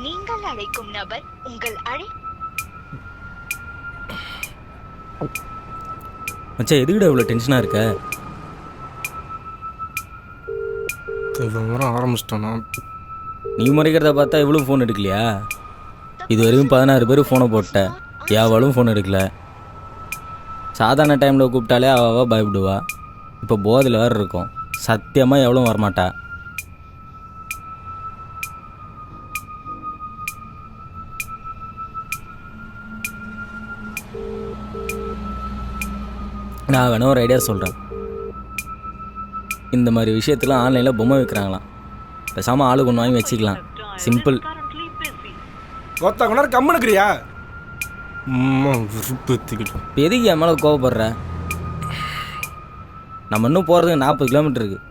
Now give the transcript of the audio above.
நீங்கள் அழைக்கும் நபர் உங்கள் அழை மச்சான் எதுக்குடா இவ்வளோ டென்ஷனாக இருக்க? இவ்வளோ நேரம் ஆரம்பிச்சிட்டோன்னா நீ முறைக்கிறத பார்த்தா இவ்வளோ ஃபோன் எடுக்கலையா? இது வரைக்கும் பதினாறு பேர் ஃபோனை போட்டேன் யாவாலும் ஃபோன் எடுக்கல. சாதாரண டைமில் கூப்பிட்டாலே அவ அவ பயப்படுவா. இப்போ போதையில் வேறு இருக்கும். சத்தியமாக எவ்வளோ வரமாட்டா. நான் வேணா ஒரு ஐடியா சொல்கிறேன் இந்த மாதிரி விஷயத்தெல்லாம் ஆன்லைனில் பொம்மை விற்கிறாங்களாம் பேசாமல் ஆளு ஒன்று வாங்கி வச்சுக்கலாம். சிம்பிள் ஒருத்த கொண்டாரு கம்முனுக்குறியா இப்போ எதுக்கு என் மேலே கோவப்படுற? நம்ம இன்னும் போகிறதுக்கு நாற்பது கிலோமீட்டர் இருக்குது